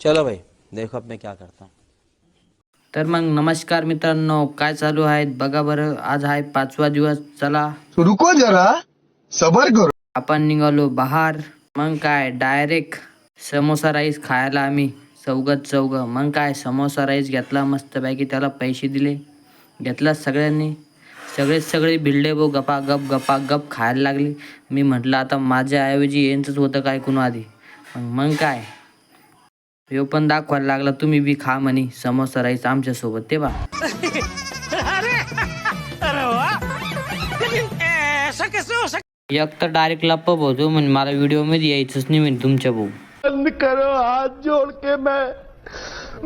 चलो भाई देखो अब मैं क्या करता हूँ। तर मग नमस्कार मित्रांनो काय चालू आहेत बघा बरं आज आहे पाचवा दिवस चला. रुको जरा सबर करो. आपण निघालो बाहेर. मग काय डायरेक्ट समोसा राईस खायला आम्ही. चौघत चौघ. मग काय समोसा राईस घेतला मस्तपैकी त्याला पैसे दिले. घेतला सगळ्यांनी. सगळे सगळे भिडले बो गपा गप गपा गप खायला लागले. मी म्हटलं आता माझ्याऐवजी यांचंच होतं काय कुणा आधी मग मग काय? ह्यो पण दाखवायला लागला तुम्ही बी खा म्हणे. समोसा राईस आमच्यासोबत ते बा. एक तर डायरेक्ट लप्प होतो म्हणे मला व्हिडिओमध्ये यायचंच नाही म्हणे तुमच्या भाऊ. बंद करो हाथ जोड़ के मैं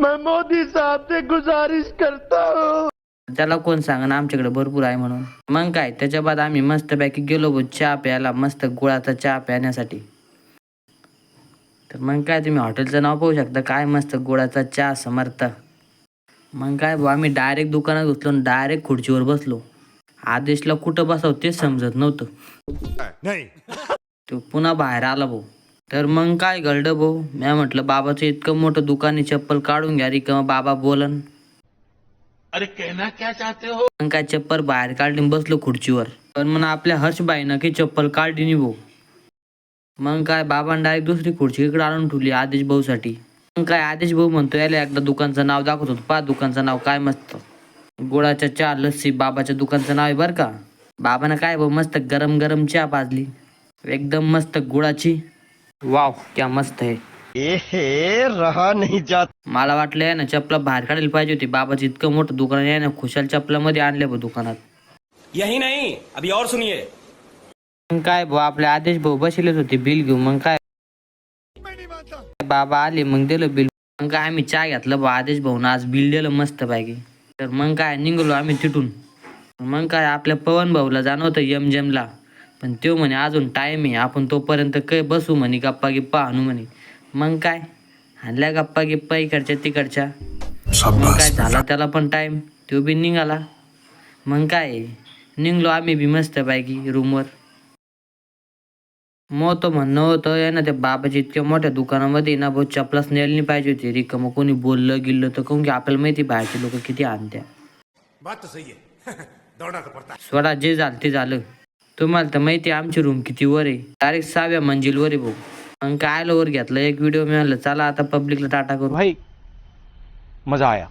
मैं मोदी साहब से गुजारिश करता हूँ। त्याला कोण सांगा आमच्याकडे भरपूर आहे म्हणून. मग काय त्याच्या बाद आम्ही मस्तपैकी गेलो भाऊ चहा प्यायला मस्त गुळाचा चहा प्याण्यासाठी तर मग काय तुम्ही हॉटेलचं नाव पाहू शकता. काय मस्त गुळाचा चहा समर्थ. मग काय भाऊ आम्ही डायरेक्ट दुकानात घुसलो डायरेक्ट खुर्चीवर बसलो. आदेशला कुठं बसावं तेच समजत नव्हतं. तो पुन्हा बाहेर आला भाऊ. तर मग काय घडलं भाऊ? मी म्हटलं बाबाचं इतकं मोठं दुकान आहे चप्पल काढून घ्या किंवा बाबा बोलन. मग काय चप्पल बाहेर काढली बसलो खुर्चीवर. पण मग आपल्या हर्षबाईनं की चप्पल काढली भाऊ. मग काय बाबांनी डायरेक्ट दुसरी खुर्ची इकडे आणून ठेवली आदेश भाऊसाठी. मग काय आदेश भाऊ म्हणतो याला एकदा दुकानचं नाव दाखवत होतो. पा दुकानचं नाव काय मस्त. गुळाच्या चहा लस्सी बाबाच्या दुकानचं नाव आहे बरं का. बाबानं काय भाऊ मस्त गरम गरम चहा पाजली. एकदम मस्त गुळाची. वाव क्या मस्त आहे. ए रहा नहीं जाता. मला वाटलं आहे ना चपला बाहेर काढायला पाहिजे होती. बाबाचं इतकं मोठं दुकान आहे ना खुशाल चपलामध्ये आणले बघ दुकानात. यही नहीं अभी और सुनिए. मग काय भाऊ आपले आदेश भाऊ बसलेच होते बिल घेऊन. मग काय? बाबा आले मग दिलं बिल. मग काय आम्ही चहा घेतलं बा आदेश भाऊन आज बिल दिलं मस्त पैकी तर मग काय निघालो आम्ही तिथून. मग काय आपल्या पवन भाऊला जाणं होतं यम जमला पण तो म्हणे अजून टाइम आहे आपण तोपर्यंत काय बसू म्हणे गप्पा गिप्पा आणू म्हणे. मग काय आणल्या गप्पा गिप्पा इकडच्या तिकडच्या. मग काय झाला त्याला पण टाइम तो बी निघाला. मग काय निघलो आम्ही बी मस्त पैकी रूमवर मग तो म्हणणं होतं आहे ना त्या बाबाच्या इतक्या मोठ्या दुकानामध्ये ना भाऊ चपलाच नेली नाही पाहिजे होती. रिका मग कोणी बोललं गिल्लं तर काऊन की आपल्याला माहिती बाहेरचे लोक किती आणत्या. स्वतः जे झालं ते झालं. तुम्हाला तर माहिती आहे आमची रूम किती वर आहे. डायरेक्ट सहाव्या मंजिलवर आहे भाऊ. मग काय वर घेतलं. एक व्हिडिओ मिळालं चला आता पब्लिकला टाटा करू. भाई मजा आया.